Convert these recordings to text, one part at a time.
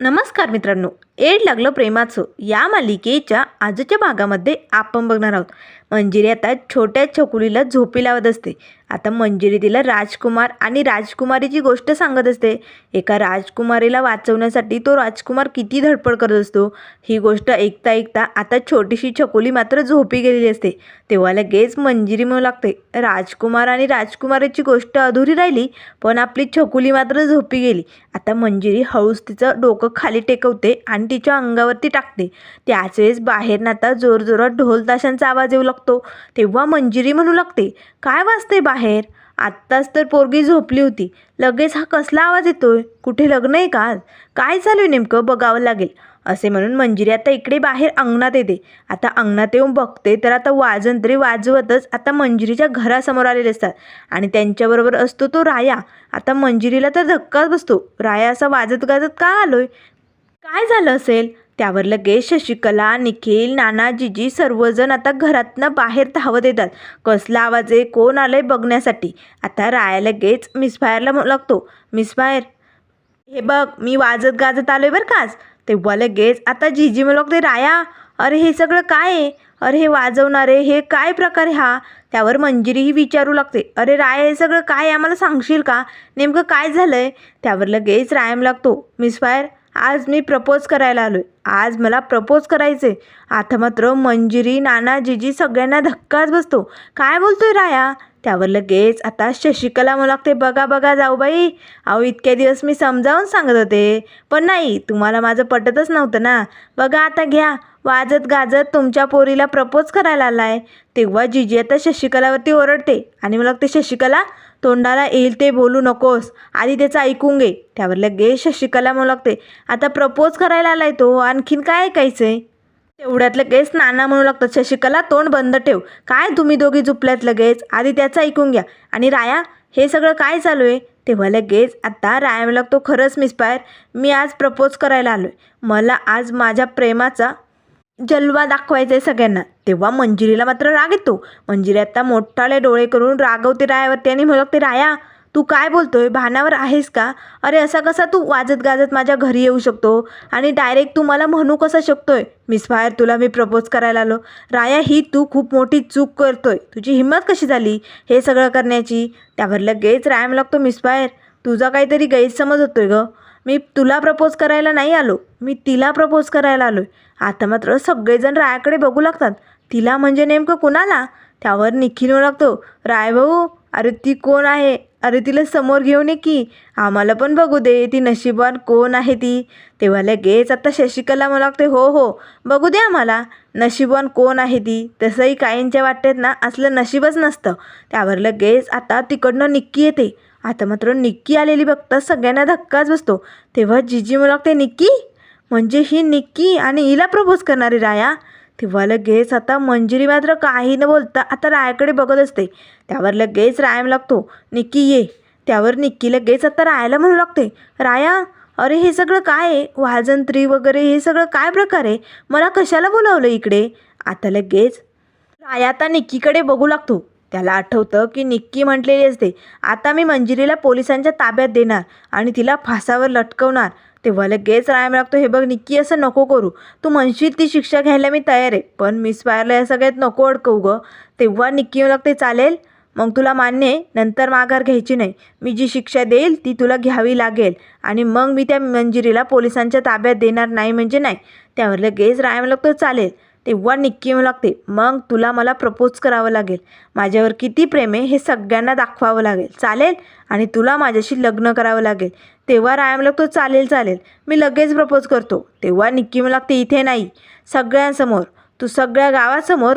नमस्कार मित्रांनो एड लागलं प्रेमाचं या मालिकेच्या आजच्या भागामध्ये आपण बघणार आहोत. मंजिरी आता छोट्या छकुलीला झोपी लावत असते. आता मंजिरी तिला राजकुमार आणि राजकुमारीची गोष्ट सांगत असते. एका राजकुमारीला वाचवण्यासाठी तो राजकुमार किती धडपड करत असतो. ही गोष्ट ऐकता ऐकता आता छोटीशी छकुली मात्र झोपी गेलेली असते. तेव्हा लगेच मंजिरी म्हणू लागते राजकुमार आणि राजकुमारीची गोष्ट अधुरी राहिली पण आपली छकुली मात्र झोपी गेली आता मंजिरी हळूच तिचं डोकं खाली टेकवते आणि तिच्या अंगावरती टाकते. त्याच वेळेस बाहेरनं आता जोरजोरात ढोल ताशांचा आवाज येऊ लागतो. तेव्हा मंजिरी म्हणू लागते काय वाजते बाहेर? आत्ताच तर पोरगी झोपली होती. लगेच हा कसला आवाज येतोय? कुठे लग्न आहे का आज? काय चालू आहे नेमकं? बघावं लागेल. असे म्हणून मंजिरी आता इकडे बाहेर अंगणात येते. आता अंगणात येऊन बघते तर आता वाजंत्री वाजवतच आता मंजिरीच्या घरासमोर आलेले असतात. आणि त्यांच्याबरोबर असतो तो राया. आता मंजिरीला तर धक्काच बसतो. राया असा वाजत गाजत का आलोय? काय झालं असेल? त्यावर लगेच शशिकला निखिल नानाजीजी सर्वजण आता घरातनं बाहेर धावत येतात. कसला आवाज आहे? कोण आलंय बघण्यासाठी? आता राया लगेच मिसफायरला लागतो. मिसफायर हे बघ मी वाजत गाजत आलोय बरं काच तेव्हा लगेच आता जीजी मला लागते राया अरे हे सगळं काय आहे? अरे हे वाजवणारे हे काय प्रकार हा? त्यावर मंजिरीही विचारू लागते अरे राय हे सगळं काय आहे? आम्हाला सांगशील का? नेमकं काय झालं आहे त्यावर लगेच रायम लागतो मिसफायर आज मी प्रपोज करायला आलो आहे आज मला प्रपोज करायचे आता मात्र मंजिरी नाना जिजी सगळ्यांना धक्काच बसतो. काय बोलतोय राया? त्यावर लगेच आता शशिकला मला लागते बघा बघा जाऊ बाई. अहो इतके दिवस मी समजावून सांगत होते. पण नाही तुम्हाला माझं पटतच नव्हतं ना. बघा आता घ्या. वाजत गाजत तुमच्या पोरीला प्रपोज करायला आलाय. तेव्हा जिजी आता शशिकलावरती ओरडते आणि मला लागते शशिकला तोंडाला येईल ते बोलू नकोस. आधी त्याचं ऐकून घे. त्यावर लगेच शशिकला म्हणू लागते. आता प्रपोज करायला आलाय तो. आणखीन काय ऐकायचं आहे तेवढ्यात लगेच नाना म्हणू लागतात शशिकला तोंड बंद ठेव. काय तुम्ही दोघी झुपल्यात लगेच? आधी त्याचं ऐकून घ्या. आणि राया हे सगळं काय चालू आहे? तेव्हा लगेच आता राया म्हणू लागतो खरंच मिसपायर मी आज प्रपोज करायला आलो आहे मला आज माझ्या प्रेमाचा जलवा दाखवायचा आहे सगळ्यांना. तेव्हा मंजिरीला मात्र राग येतो. मंजिरी आता मोठाले डोळे करून रागवते रायावरती आणि ते राया तू काय बोलतोय? भानावर आहेस का? अरे असा कसा तू वाजत गाजत माझ्या घरी येऊ शकतो? आणि डायरेक्ट तू मला म्हणू कसा शकतोय? मिस फायर तुला मी प्रपोज करायला आलो. राया ही तू खूप मोठी चूक करतोय. तुझी हिंमत कशी झाली हे सगळं करण्याची? त्यावर लगेच रायम लागतो मिस फायर तुझा काहीतरी गैरसमज होतोय ग. मी तुला प्रपोज करायला नाही आलो. मी तिला प्रपोज करायला आलो आहे आता मात्र सगळेजण रायाकडे बघू लागतात. तिला म्हणजे नेमकं कुणाला? त्यावर निखिल लागतो. राय भाऊ अरे ती कोण आहे? अरे तिला समोर घेऊन ये की. आम्हाला पण बघू दे ती नशिबान कोण आहे ती? तेव्हा लगेच आता शशिकला मला लागते हो हो बघू दे आम्हाला. नशिबान कोण आहे ती? तसंही काहींच्या वाटेत ना असलं नशीबच नसतं. त्यावर लगेच आता तिकडनं निक्की येते. आता मात्र निक्की आलेली बघता सगळ्यांना धक्काच बसतो. तेव्हा जिजी म्हणू लागते निक्की म्हणजे ही निक्की आणि हिला प्रपोज करणारी राया? तेव्हा लगेच आता मंजिरी मात्र काही न बोलता आता रायाकडे बघत असते. त्यावर लगेच रायम लागतो निक्की ये. त्यावर निक्की लगेच आता रायाला म्हणू लागते राया अरे हे सगळं काय आहे? वाजंत्री वगैरे हे सगळं काय प्रकार आहे? मला कशाला बोलावलं इकडे? आता लगेच राया आता निक्कीकडे बघू लागतो. त्याला आठवतं की निक्की म्हटलेली असते आता मी मंजिरीला पोलिसांच्या ताब्यात देणार आणि तिला फासावर लटकवणार. तेव्हा लगेच रायम लागतो हे बघ निक्की असं नको करू. तू म्हणशील ती शिक्षा घ्यायला मी तयार आहे पण मिस फायरला या सगळ्यात नको अडकवू गं. तेव्हा निक्की लागते चालेल मग तुला मान्य आहे नंतर माघार घ्यायची नाही. मी जी शिक्षा देईल ती तुला घ्यावी लागेल. आणि मग मी त्या मंजिरीला पोलिसांच्या ताब्यात देणार नाही म्हणजे नाही. त्यावर लगेच रायम लागतो चालेल तेव्हा निक्की म्हणू लागते मग तुला मला प्रपोज करावं लागेल. माझ्यावर किती प्रेम आहे हे सगळ्यांना दाखवावं लागेल. चालेल? आणि तुला माझ्याशी लग्न करावं लागेल. तेव्हा रायम लागतो चालेल चालेल. मी लगेच प्रपोज करतो. तेव्हा निक्की म्हणू लागते इथे नाही. सगळ्यांसमोर. तू सगळ्या गावासमोर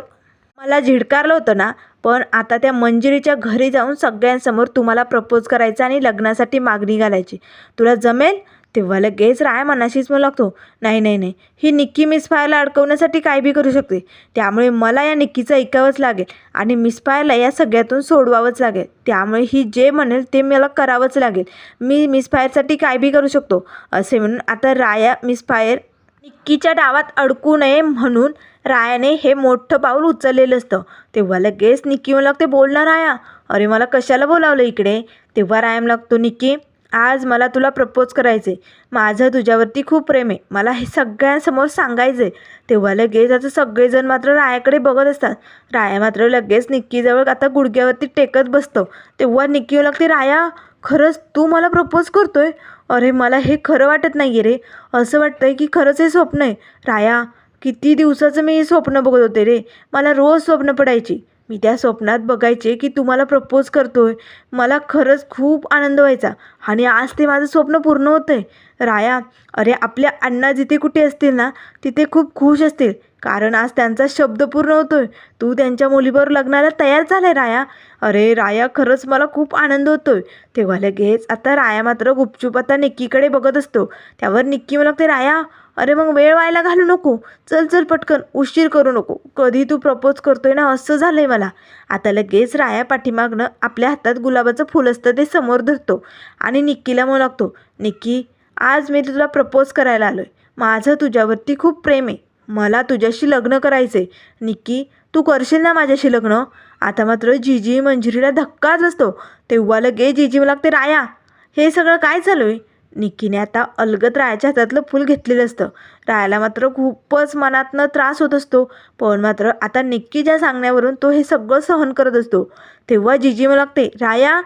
मला झिडकारलं होतं ना पण आता त्या मंजिरीच्या घरी जाऊन सगळ्यांसमोर तुम्हाला प्रपोज करायचं आणि लग्नासाठी मागणी घालायची. तुला जमेल? तेव्हा लगेच राय मनाशीच म्हणू लागतो. नाही नाही नाही. ही निक्की मिसफायरला अडकवण्यासाठी काय बी करू शकते. त्यामुळे मला या निक्कीचं ऐकावंच लागेल आणि मिसफायरला या सगळ्यातून सोडवावंच लागेल. त्यामुळे ही जे म्हणेल ते मला करावंच लागेल. मी मिसफायरसाठी काय बी करू शकतो? असे म्हणून आता राया मिसफायर निक्कीच्या डावात अडकू नये म्हणून रायाने हे मोठं पाऊल उचललेलं असतं. तेव्हा लगेच निक्की मला लागते बोलणार राया. अरे मला कशाला बोलावलं इकडे? तेव्हा रायम लागतो निक्की आज मला तुला प्रपोज करायचे माझं तुझ्यावरती खूप प्रेम आहे. मला हे सगळ्यांसमोर सांगायचं आहे तेव्हा लगेच आता सगळेजण मात्र रायाकडे बघत असतात. राया मात्र लगेच निक्कीजवळ आता गुडघ्यावरती टेकत बसतो. तेव्हा निक्की येऊ लागते राया खरंच तू मला प्रपोज करतोय? अरे मला हे खरं वाटत नाही आहे रे. असं वाटतंय की खरंच हे स्वप्न आहे. राया किती दिवसाचं मी हे स्वप्न बघत होते रे. मला रोज स्वप्न पडायची. मी त्या स्वप्नात बघायचे की तुम्हाला प्रपोज करतोय. मला खरंच खूप आनंद व्हायचा आणि आज ते माझं स्वप्न पूर्ण होतं आहे राया अरे आपल्या अण्णा जिथे कुठे असतील ना तिथे खूप खुश असतील. कारण आज त्यांचा शब्द पूर्ण होतोय. तू त्यांच्या मुलीबरोबर लग्नाला तयार झालाय राया. अरे राया खरंच मला खूप आनंद होतोय. तेव्हा लगेच आता राया मात्र गुपचूप आता निक्कीकडे बघत असतो. त्यावर निक्की मला ते राया अरे मग वेळ व्हायला घालू नको. चल चल पटकन उशीर करू नको. कधी तू प्रपोज करतोय ना असं झालंय मला. आता लगेच राया पाठीमागनं आपल्या हातात गुलाबाचं फुल असतं ते समोर धरतो आणि निक्कीला म्हणू लागतो निक्की आज मी तुला प्रपोज करायला आलोय. माझं तुझ्यावरती खूप प्रेम आहे. मला तुझ्याशी लग्न करायचं आहे निक्की तू करशील ना माझ्याशी लग्न? आता मात्र जीजी मंजिरीला धक्काच असतो तेव्हा लगे जीजी मला लागते राया हे सगळं काय चालू आहे? निक्कीने आता अलगत रायाच्या हातातलं फूल घेतलेलं असतं. रायाला मात्र खूपच मनातनं त्रास होत असतो. पण मात्र आता निक्कीच्या सांगण्यावरून तो हे सगळं सहन करत असतो. तेव्हा जीजी मला लागते राया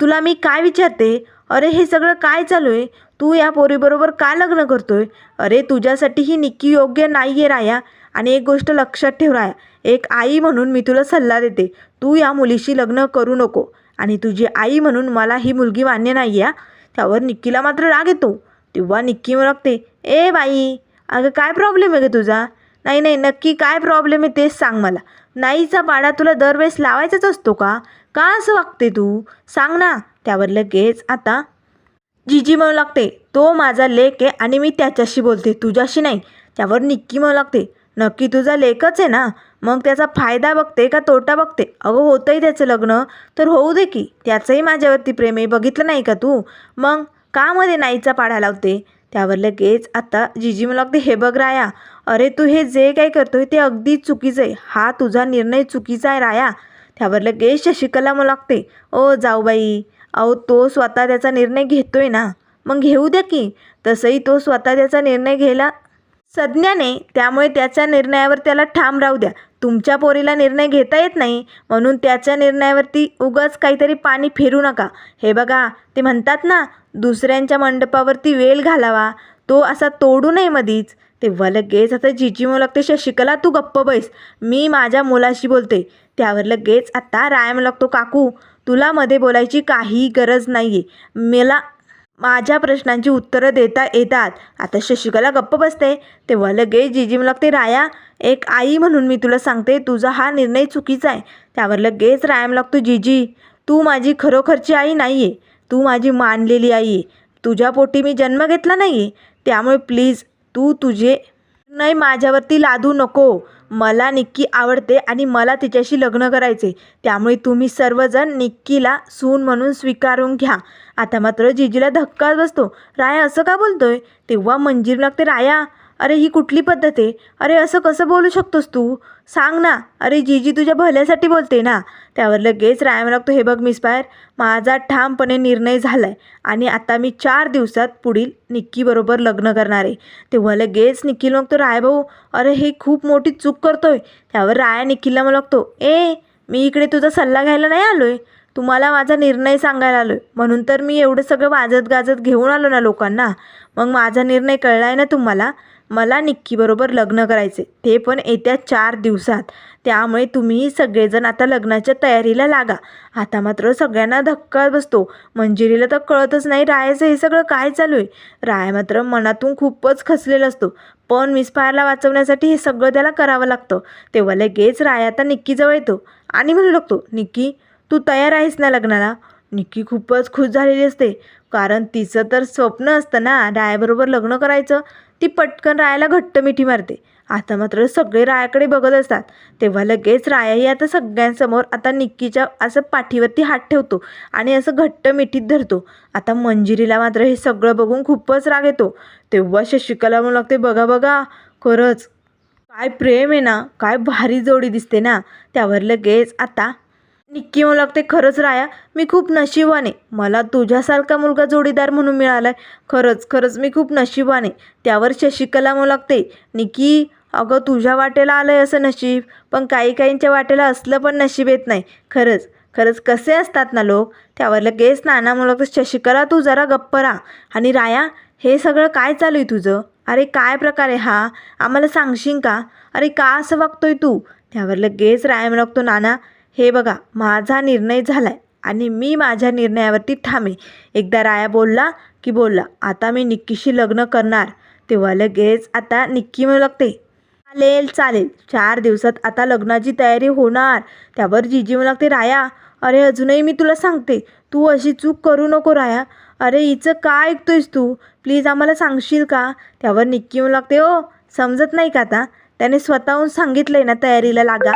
तुला मी काय विचारते? अरे हे सगळं काय चालू आहे? तू या पोरीबरोबर का लग्न करतोय? अरे तुझ्यासाठी ही निक्की योग्य नाही आहे राया. आणि एक गोष्ट लक्षात ठेव राया. एक आई म्हणून मी तुला सल्ला देते. तू या मुलीशी लग्न करू नको. आणि तुझी आई म्हणून मला ही मुलगी मान्य नाही आहे त्यावर निक्कीला मात्र राग येतो. तेव्हा निक्की मग लागते ए बाई अगं काय प्रॉब्लेम आहे ग तुझा? नाही नाही नक्की काय प्रॉब्लेम आहे तेच सांग मला. नाहीचा पाडा तुला दरवेळेस लावायचाच असतो का? का असं वागते तू? सांग ना. त्यावर लगेच आता जीजी म्हणू लागते तो माझा लेक आहे आणि मी त्याच्याशी बोलते तुझ्याशी नाही. त्यावर निक्की म्हणू लागते नक्की तुझा लेकच आहे ना? मग त्याचा फायदा बघते का तोटा बघते? अगं होतंही त्याचं लग्न. तर होऊ दे की. त्याचंही माझ्यावरती प्रेम आहे बघितलं नाही का तू? मग का मध्ये नाहीचा पाढा लावते? त्यावर लगेच आता जिजी मला लागते हे बघ राया. अरे तू हे जे काही करतोय ते अगदी चुकीचं आहे. हा तुझा निर्णय चुकीचा आहे राया. त्यावर लगेच शशिकला मला लागते ओ जाऊ बाई. अहो तो स्वतः त्याचा निर्णय घेतोय ना. मग घेऊ द्या की. तसंही तो स्वतः त्याचा निर्णय घ्यायला सज्ञाने त्यामुळे त्याच्या निर्णयावर त्याला ठाम राहू द्या. तुमच्या पोरीला निर्णय घेता येत नाही म्हणून त्याच्या निर्णयावरती उगाच काहीतरी पाणी फिरू नका. हे बघा ते म्हणतात ना दुसऱ्यांच्या मंडपावरती वेल घालावा तो असा तोडू नये मधीच. तेव्हा लगेच आता जिजी म्हणू लागते शशिकला तू गप्प बैस. मी माझ्या मुलाशी बोलते. त्यावर लगेच आता रायम लागतो काकू. तुला मध्ये बोलायची काही गरज नाही आहे मला माझ्या प्रश्नांची उत्तरं देता येतात. आता शशिकला गप्प बसते. तेव्हा लगेच जिजी मला लागते राया एक आई म्हणून मी तुला सांगते तुझा हा निर्णय चुकीचा आहे. त्यावर लगेच रायम लागतो जिजी. तू माझी खरोखरची आई नाही आहे तू माझी मानलेली आई आहे. तुझ्या पोटी मी जन्म घेतला नाही आहे त्यामुळे प्लीज तू तुझे नाही माझ्यावरती लादू नको. मला निक्की आवडते आणि मला तिच्याशी लग्न करायचे. त्यामुळे तुम्ही सर्वजण निक्कीला सून म्हणून स्वीकारून घ्या. आता मात्र जिजीला धक्काच बसतो. राया असं का बोलतोय? तेव्हा मंजीर लागते राया. अरे ही कुठली पद्धत आहे? अरे असं कसं बोलू शकतोस तू? सांग ना. अरे जीजी तुझ्या भल्यासाठी बोलते ना. त्यावर लगेच राया लागतो हे बघ मिस बाहेर माझा ठामपणे निर्णय झाला आहे आणि आता मी चार दिवसात पुढील निक्कीबरोबर लग्न करणार आहे. तेव्हा लगेच निखिल तो राय भाऊ अरे हे खूप मोठी चूक करतोय. त्यावर राया निखिलला मग लागतो ए मी इकडे तुझा सल्ला घ्यायला नाही आलो आहे तुम्हाला माझा निर्णय सांगायला आलो आहे म्हणून तर मी एवढं सगळं वाजत गाजत घेऊन आलो ना लोकांना. मग माझा निर्णय कळला आहे ना तुम्हाला? मला निक्कीबरोबर लग्न करायचे ते पण येत्या चार दिवसात. त्यामुळे तुम्ही सगळेजण आता लग्नाच्या तयारीला लागा. आता मात्र सगळ्यांना धक्का बसतो. मंजिरीला तर कळतच नाही रायाचं हे सगळं काय चालू आहे राया मात्र मनातून खूपच खचलेला असतो. पण मिस फायरला वाचवण्यासाठी हे सगळं त्याला करावं लागतं. तेव्हा लगेच राया आता निक्कीजवळ येतो. आणि म्हणू लागतो निक्की तू तयार आहेस ना लग्नाला? निक्की खूपच खुश झालेली असते. कारण तिचं तर स्वप्न असतं ना रायाबरोबर लग्न करायचं. ती पटकन रायाला घट्ट मिठी मारते. आता मात्र सगळे रायाकडे बघत असतात. तेव्हा लगेच रायाही आता सगळ्यांसमोर आता निक्कीच्या असं पाठीवरती हात ठेवतो आणि असं घट्ट मिठीत धरतो. आता मंजिरीला मात्र हे सगळं बघून खूपच राग येतो. तेव्हा शशिकला म्हणू लागते बघा बघा खरंच. काय प्रेम आहे ना काय भारी जोडी दिसते ना. त्यावर लगेच आता निक्की म्हणू लागते खरंच राया मी खूप नशिबाने मला तुझ्यासारखा मुलगा जोडीदार म्हणून मिळाला आहे खरंच खरंच मी खूप नशिबाने. त्यावर शशिकला म्हणू लागते निकी अगं तुझ्या वाटेला आलं आहे असं नशीब पण काही काहींच्या वाटेला असलं पण नशीब येत नाही. खरंच खरंच कसे असतात ना लोक? त्यावर लगेच नाना म्हणू लागतं शशिकला तू जरा गप्प राहा. आणि राया हे सगळं काय चालू आहे तुझं? अरे काय प्रकार आहे हा? आम्हाला सांगशील का? अरे का असं वागतोय तू? त्यावर लगेच राया म्हणतो लागतो नाना हे बघा माझा निर्णय झाला आहे आणि मी माझ्या निर्णयावरती थांबे एकदा राया बोलला की बोलला आता मी निक्कीशी लग्न करणार. तेव्हा लगेच आता निक्की म्हणू लागते चालेल चालेल. चार दिवसात आता लग्नाची तयारी होणार. त्यावर जीजी म्हणू लागते राया. अरे अजूनही मी तुला सांगते. तू अशी चूक करू नको राया. अरे हिचं काय ऐकतोयस तू? प्लीज आम्हाला सांगशील का? त्यावर निक्की म्हणू लागते ओ समजत नाही का आता? त्याने स्वतःहून सांगितलं आहे ना तयारीला लागा.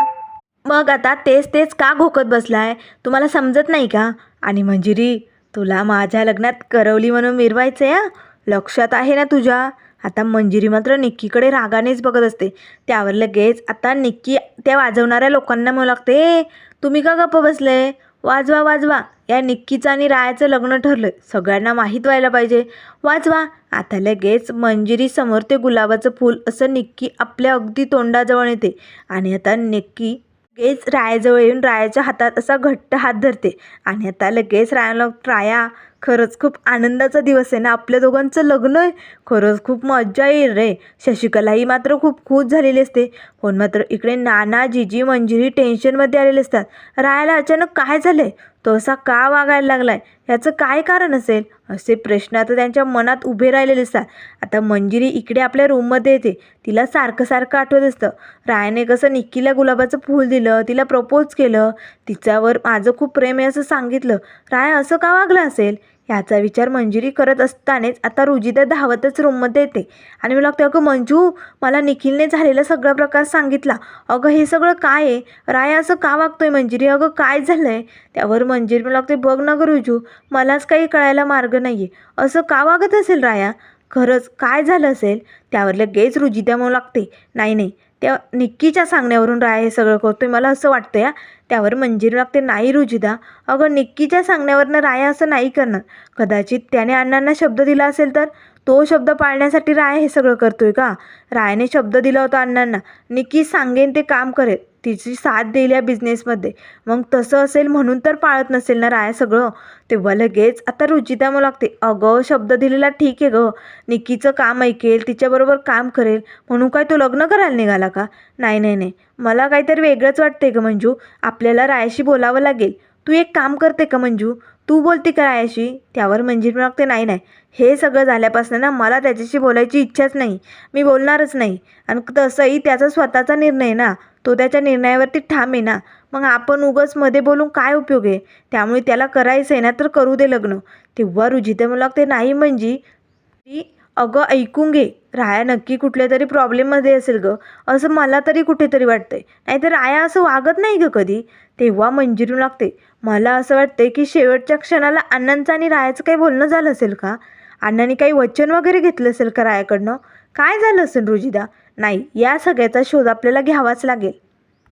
मग आता तेच तेच का घोकत बसलाय? तुम्हाला समजत नाही का? आणि मंजिरी तुला माझ्या लग्नात करवली म्हणून मिरवायचं या लक्षात आहे ना तुझ्या? आता मंजिरी मात्र निक्कीकडे रागानेच बघत असते. त्यावर लगेच आता निक्की त्या वाजवणाऱ्या लोकांना म्हणू लागते तुम्ही का गप्प बसले? वाजवा वाजवा. या निक्कीचं आणि रायाचं लग्न ठरलं सगळ्यांना माहीत व्हायला पाहिजे. वाजवा. आता लगेच मंजिरी समोर ते गुलाबाचं फूल असं निक्की आपल्या अगदी तोंडाजवळ येते आणि आता निक्की लगेच रायाजवळ येऊन रायाच्या हातात असा घट्ट हात धरते. आणि आता लगेच रायाला राया खरंच खूप आनंदाचा दिवस आहे ना. आपल्या दोघांचं लग्न आहे. खरंच खूप मज्जा येईल रे. शशिकलाही मात्र खूप खुश झालेली असते. पण मात्र इकडे नाना जिजी मंजिरी टेन्शनमध्ये आलेले असतात. रायाला अचानक काय झालं आहे तो असा का वागायला लागलाय? याचं काय कारण असेल? असे प्रश्न आता त्यांच्या मनात उभे राहिलेले असतात आता मंजिरी इकडे आपल्या रूममध्ये येते. तिला सारखं सारखं आठवत असतं. रायने कसं निक्कीला गुलाबाचं फूल दिलं तिला प्रपोज केलं. तिच्यावर माझं खूप प्रेम आहे असं सांगितलं. राय असं का वागलं असेल? ह्याचा विचार मंजिरी करत असतानाच आता रुजिता धावतच रूममध्ये येते. आणि मला लागतं अगं मंजू मला निखिलने झालेला सगळा प्रकार सांगितला. अगं हे सगळं काय आहे? राया असं का वागतोय मंजिरी? अगं काय झालं आहे त्यावर मंजिरी मला लागते बघ ना गं रुजू मलाच काही कळायला मार्ग नाही आहे असं का वागत असेल राया? खरंच काय झालं असेल? त्यावर लगेच रुजिता म्हणू लागते नाही नाही त्या निक्कीच्या सांगण्यावरून राय हे सगळं करतोय मला असं वाटतं या त्यावर मंजिरी लागते. नाही रुजिदा. अगं निक्कीच्या सांगण्यावरनं राया असं नाही करणार. कदाचित त्याने अण्णांना शब्द दिला असेल तर तो शब्द पाळण्यासाठी राय हे सगळं करतोय का? रायाने शब्द दिला होता अण्णांना. निक्की सांगेन ते काम करेल. तिची साथ देईल या बिझनेसमध्ये मग तसं असेल म्हणून तर पाळत नसेल ना राया सगळं? तेव्हा लगेच आता रुचिता मला लागते अगं शब्द दिलेला ठीक आहे गं. निकीचं काम ऐकेल तिच्याबरोबर काम करेल. म्हणून काय तो लग्न करायला निघाला का? नाही नाही नाही. मला काहीतरी वेगळंच वाटते गं मंजू. आपल्याला रायाशी बोलावं लागेल. तू एक काम करते का मंजू? तू बोलते का रायाशी? त्यावर मंजिरी लागते नाही नाही. हे सगळं झाल्यापासून ना मला त्याच्याशी बोलायची इच्छाच नाही. मी बोलणारच नाही. आणि तसंही त्याचा स्वतःचा निर्णय ना. तो त्याच्या निर्णयावरती ठाम आहे ना. मग आपण उगाच मध्ये बोलून काय उपयोग आहे? त्यामुळे त्याला करायचं आहे ना तर करू दे लग्न. तेव्हा रुजिता मला लागते नाही म्हणजे ती अगं ऐकून घे. राया नक्की कुठल्या तरी प्रॉब्लेममध्ये असेल गं. असं मला तरी कुठेतरी वाटतंय. नाहीतर राया असं वागत नाही गं कधी. तेव्हा मंजिरू लागते मला असं वाटतंय की शेवटच्या क्षणाला अण्णांचं आणि रायाचं काही बोलणं झालं असेल का? अण्णांनी काही वचन वगैरे घेतलं असेल का रायाकडनं? काय झालं असेल रुजिदा? नाही या सगळ्याचा शोध आपल्याला घ्यावाच लागेल.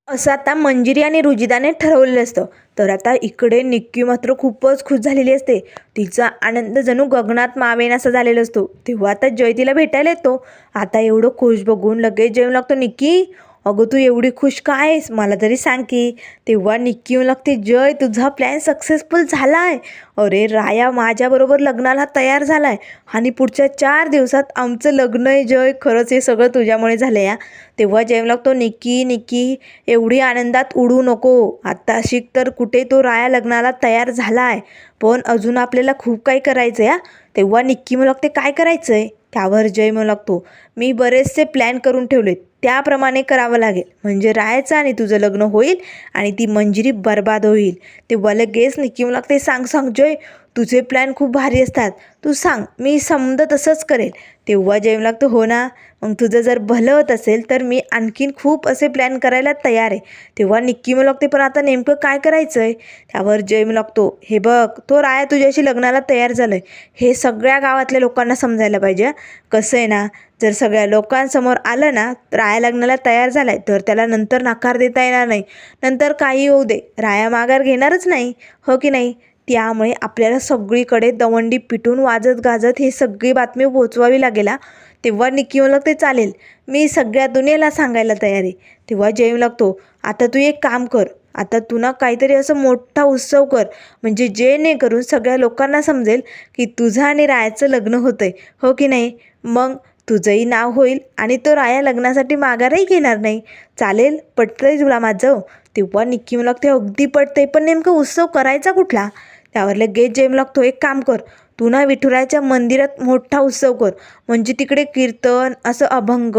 असं आता मंजिरी आणि रुजिदाने ठरवलेलं असतं. तर आता इकडे निक्की मात्र खूपच खुश झालेली असते. तिचा आनंद जणू गगनात मावेन असा झालेला असतो. तेव्हा आता जय तिला भेटायला येतो. आता एवढं खुश बघून लगेच जेवण लागतो. निक्की अगं तू एवढी खुश का आहेस? मला तरी सांग की तेव्हा निक्की येऊ लागते. जय तुझा प्लॅन सक्सेसफुल झाला आहे अरे राया माझ्याबरोबर लग्नाला तयार झाला आहे आणि पुढच्या चार दिवसात आमचं लग्न आहे जय. खरंच हे सगळं तुझ्यामुळे झालं या तेव्हा जेवण लागतो निक्की निक्की एवढी आनंदात उडू नको. आत्ता शिक तर कुठे तो राया लग्नाला तयार झाला आहे पण अजून आपल्याला खूप काही करायचं आहे तेव्हा निक्की मग लागते काय करायचं आहे त्यावर जय म्हणू लागतो. मी बरेचसे प्लॅन करून ठेवलेत. त्याप्रमाणे करावं लागेल. म्हणजे राहायचं आणि तुझं लग्न होईल आणि ती मंजिरी बर्बाद होईल. ते लगेच निक्की मला लागते सांग सांग जय तुझे प्लॅन खूप भारी असतात. तू सांग मी समजा तसंच करेल. तेव्हा जेम लागतो. हो ना. मग तुझं जर भलं होत असेल तर मी आणखीन खूप असे प्लॅन करायला तयार आहे. तेव्हा निक्की मग लागते पण आता नेमकं काय करायचं आहे त्यावर जेम लागतो हे बघ तो राया तुझ्याशी लग्नाला तयार झालं आहे हे सगळ्या गावातल्या लोकांना समजायला पाहिजे कसं आहे ना जर सगळ्या लोकांसमोर आलं ना राया लग्नाला तयार झाला आहे तर त्याला नंतर नकार देता येणार नाही. नंतर काही होऊ दे. राया माघार घेणारच नाही. हो की नाही? त्यामुळे आपल्याला सगळीकडे दवंडी पिटून वाजत गाजत ही सगळी बातमी पोचवावी लागेल तेव्हा निक्की म्हणू ते चालेल मी सगळ्या दुनियेला सांगायला तयार आहे. तेव्हा जयम लागतो आता तू एक काम कर आता तू ना काहीतरी असं मोठा उत्सव कर म्हणजे जे नाही करून सगळ्या लोकांना समजेल की तुझं आणि रायाचं लग्न होतं आहे हो की नाही? मग तुझंही नाव होईल आणि तो राया लग्नासाठी माघारही घेणार नाही. चालेल पटतंय तुला माझं. तेव्हा निक्की मला ते अगदी पटतंय पण नेमकं उत्सव करायचा कुठला? त्यावर लगेच जेम लागतो. एक काम कर तू ना विठुरायाच्या मंदिरात मोठा उत्सव कर. म्हणजे तिकडे कीर्तन असं अभंग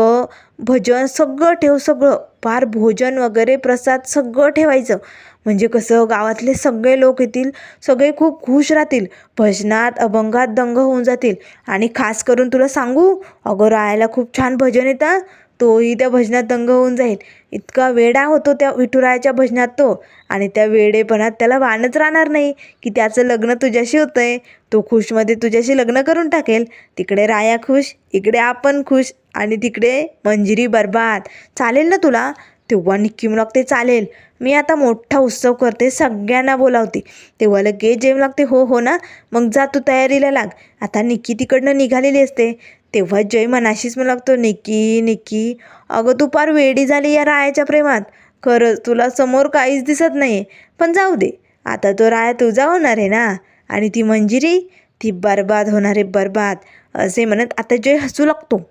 भजन सगळं ठेव सगळं. फार भोजन वगैरे प्रसाद सगळं ठेवायचं. म्हणजे कसं गावातले सगळे लोक येतील सगळे खूप खुश राहतील. भजनात अभंगात दंग होऊन जातील. आणि खास करून तुला सांगू अगं राहायला खूप छान भजन येतं. तोही त्या भजनात दंग होऊन जाईल. इतका वेडा होतो त्या विठुरायाच्या भजनात तो. आणि त्या वेडेपणात त्याला वाणच राहणार नाही की त्याचं लग्न तुझ्याशी होतं आहे तो खुशमध्ये तुझ्याशी लग्न करून टाकेल. तिकडे राया खुश इकडे आपण खुश आणि तिकडे मंजिरी बरबाद. चालेल ना तुला? तेव्हा निक्की म्हणू लागते चालेल मी आता मोठा उत्सव करते सगळ्यांना बोलावते. तेव्हा लगेच जेम लागते हो हो ना मग जा तू तयारीला लाग. आता निक्की तिकडनं निघालेली असते. तेव्हा जय मनाशीच म्हणू लागतो निक्की निक्की अगं तू फार वेडी झाली या रायाच्या प्रेमात. खरंच तुला समोर काहीच दिसत नाही पण जाऊ दे. आता तो राया तुझा होणार आहे ना? आणि ती मंजिरी? ती बरबाद होणार आहे बरबाद. असे म्हणत आता जय हसू लागतो.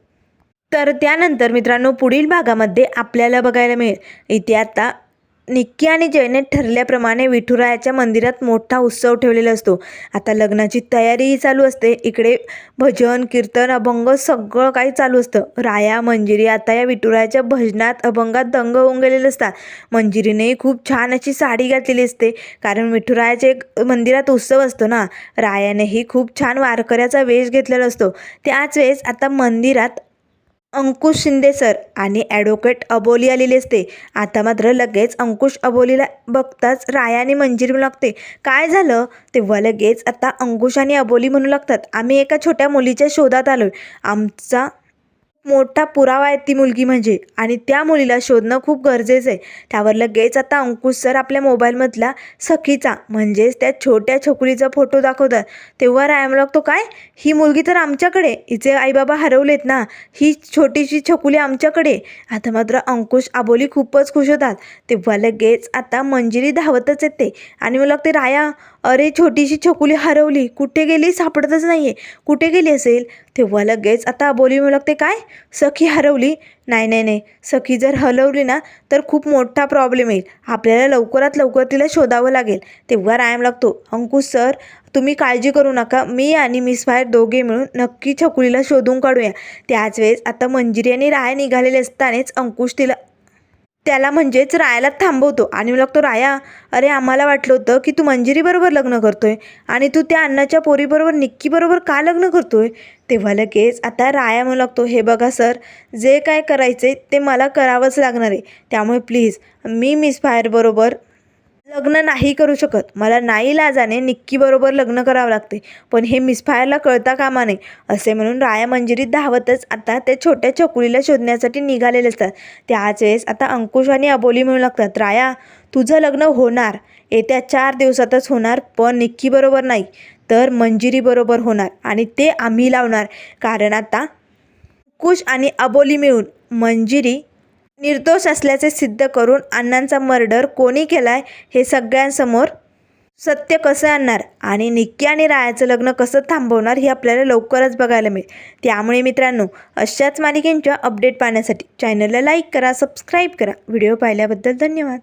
तर त्यानंतर मित्रांनो पुढील भागामध्ये आपल्याला बघायला मिळेल. इथे आता निक्की आणि जयने ठरल्याप्रमाणे विठुरायाच्या मंदिरात मोठा उत्सव ठेवलेला असतो. आता लग्नाची तयारीही चालू असते. इकडे भजन कीर्तन अभंग सगळं काही चालू असतं. राया मंजिरी आता या विठुरायाच्या भजनात अभंगात दंग होऊन गेलेले असतात. मंजिरीनेही खूप छान अशी साडी घातलेली असते. कारण विठुरायाचे एक मंदिरात उत्सव असतो ना रायानेही खूप छान वारकऱ्याचा वेश घेतलेला असतो. त्याच वेळेस आता मंदिरात अंकुश शिंदे सर आणि ॲडव्होकेट अबोली आलेली असते. आता मात्र लगेच अंकुश अबोलीला बघताच रायाने आणि मंजिरी म्हणू लागते. काय झालं? तेव्हा लगेच आता अंकुश आणि अबोली म्हणू लागतात. आम्ही एका छोट्या मुलीच्या शोधात आलो आमचा मोठा पुरावा आहे ती मुलगी म्हणजे. आणि त्या मुलीला शोधणं खूप गरजेचं आहे. त्यावर लगेच आता अंकुश सर आपल्या मोबाईलमधला सखीचा म्हणजेच त्या छोट्या छोकरीचा फोटो दाखवतात. तेव्हा रायम लागतो काय? ही मुलगी तर आमच्याकडे. हिचे आईबाबा हरवलेत ना. ही छोटीशी छकुली आमच्याकडे. आता मात्र अंकुश आबोली खूपच खुश होतात. तेव्हा लगेच आता मंजिरी धावतच येते. आणि मला लागते राया अरे छोटीशी छकुली हरवली. कुठे गेली? सापडतच नाही आहे कुठे गेली असेल? तेव्हा लगेच आता अबोली मिळू लागते काय? सखी हरवली? नाही नाही नाही. सखी जर हलवली ना तर खूप मोठा प्रॉब्लेम येईल. आपल्याला लवकरात लवकर तिला शोधावं लागेल. तेव्हा रायम लागतो. अंकुश सर तुम्ही काळजी करू नका. मी आणि मिस फायर दोघे मिळून नक्की छकुलीला शोधून काढूया. त्याच वेळेस आता मंजिरी आणि राय निघालेले असतानाच अंकुश तिला त्याला म्हणजेच रायाला थांबवतो. आणि लागतो राया अरे आम्हाला वाटलं होतं की तू मंजिरीबरोबर लग्न करतोय आणि तू त्या अन्नाच्या पोरीबरोबर निक्कीबरोबर का लग्न करतोय? तेव्हा लगेच आता राया म्हणू लागतो हे बघा सर जे काय करायचे ते मला करावंच लागणार आहे. त्यामुळे प्लीज मी मिस फायरबरोबर लग्न नाही करू शकत. मला नाही लाजाने निक्कीबरोबर लग्न करावं लागते. पण हे मिसफायरला कळता कामा नये असे म्हणून राया मंजिरीत धावतच आता ते छोट्या छकुलीला शोधण्यासाठी निघालेले असतात. त्याच वेळेस आता अंकुश आणि अबोली म्हणू लागतात राया तुझं लग्न होणार. येत्या चार दिवसातच होणार पण निक्कीबरोबर नाही. तर मंजिरीबरोबर होणार आणि ते आम्ही लावणार. कारण आता अंकुश आणि अबोली मिळून मंजिरी निर्दोष असल्याचे सिद्ध करून अण्णांचा मर्डर कोणी केलाय हे सगळ्यांसमोर सत्य कसं आणणार? आणि निक्की आणि रायाचं लग्न कसं थांबवणार हे आपल्याला लवकरच बघायला मिळेल. त्यामुळे मित्रांनो अशाच मालिकेंच्या अपडेट पाहण्यासाठी चॅनलला लाईक करा सबस्क्राईब करा. व्हिडिओ पाहिल्याबद्दल धन्यवाद.